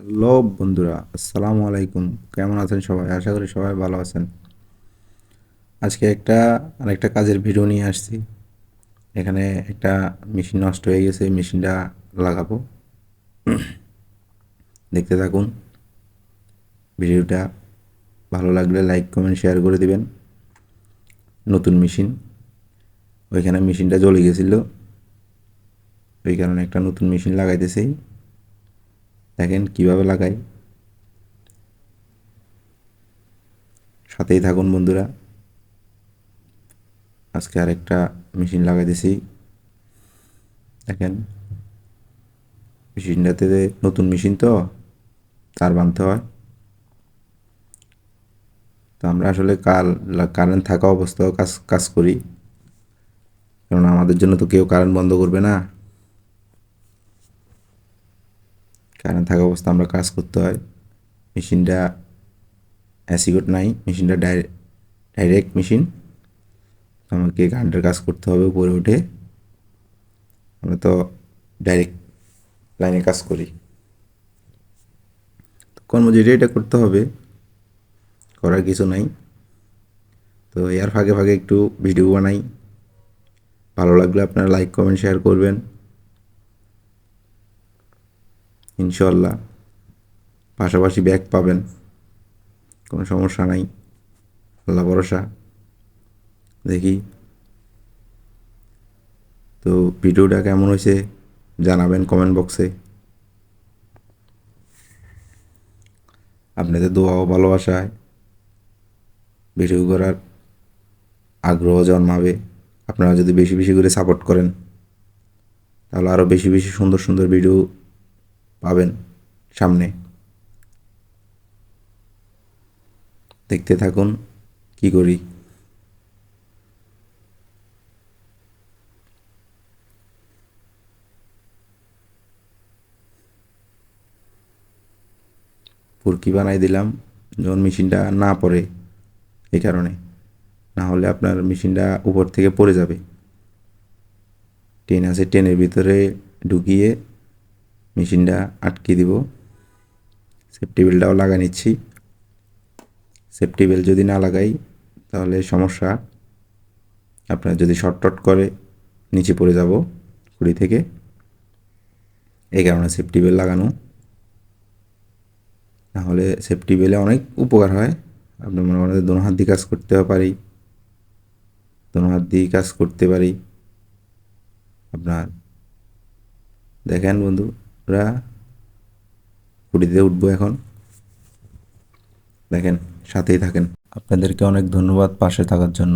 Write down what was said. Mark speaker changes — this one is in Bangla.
Speaker 1: হ্যালো বন্ধুরা, আসসালামু আলাইকুম। কেমন আছেন সবাই? আশা করি সবাই ভালো আছেন। আজকে একটা, আরেকটা কাজের ভিডিও নিয়ে আসছি। এখানে একটা মেশিন নষ্ট হয়ে গেছে মেশিনটা লাগাবো। দেখতে থাকুন। ভিডিওটা ভালো লাগলে লাইক, কমেন্ট শেয়ার করে দিবেন। নতুন মেশিন। ওইখানে মেশিনটা জ্বলে গেছিল। ওই কারণে একটা নতুন মেশিন লাগাইতেছি। দেখেন কীভাবে লাগাই। সাথেই থাকুন বন্ধুরা। আজকে আরেকটা মেশিন লাগাই দিছি। দেখেন, মেশিনটাতে নতুন মেশিন তো, তার বানতে হয়। তো আমরা আসলে কাল কারেন্ট থাকা অবস্থাও কাজ কাজ করি। কারণ আমাদের জন্য তো কেউ কারেন্ট বন্ধ করবে না। কারেন্ট থাকা অবস্থা আমরা কাজ করতে হয়। মেশিনটা অ্যাসিগোট নাই, মেশিনটা ডাইরেক্ট মেশিন আমাকে কারেন্টের কাজ করতে হবে উপরে উঠে। আমরা তো ডাইরেক্ট লাইনে কাজ করি। কর্মজীবী এটা করতে হবে। করার কিছু নাই। তো এর ফাঁকে ফাঁকে একটু ভিডিও বানাই। ভালো লাগলে আপনারা লাইক কমেন্ট শেয়ার করবেন। ইনশাল্লাহ পাশাপাশি ব্যাগ পাবেন। কোনো সমস্যা নাই। আল্লাহ ভরসা। দেখি। তো ভিডিওটা কেমন হয়েছে জানাবেন কমেন্ট বক্সে আপনাদের দোয়া ও ভালোবাসায় ভিডিও করার আগ্রহ জন্মাবে। আপনারা যদি বেশি বেশি করে সাপোর্ট করেন, তাহলে আরও বেশি বেশি সুন্দর সুন্দর ভিডিও পাবেন সামনে। দেখতে থাকুন কি করি। পুরকি বানাই দিলাম, যখন মেশিনটা না পড়ে এই কারণে। না হলে আপনার মেশিনটা উপর থেকে পড়ে যাবে। ট্রেন আছে ট্রেনের ভিতরে ঢুকিয়ে মেশিনটা আটকে দিব। সেফটি বেলটাও লাগা নিচ্ছি। সেফটি বেল যদি না লাগাই, তাহলে সমস্যা। আপনার যদি শর্ট করে, নিচে পড়ে যাব কুড়ি থেকে। এই কারণে সেফটি বেল লাগানো। নাহলে সেফটি বেলে অনেক উপকার হয়। আপনি মনে করেন দোনো হাত দিয়ে কাজ করতে পারি। দোনো হাত দিয়ে কাজ করতে পারি। আপনার দেখেন বন্ধু আমরা কুড়িতে উঠবো এখন। দেখেন সাথেই থাকেন। আপনাদেরকে অনেক ধন্যবাদ পাশে থাকার জন্য।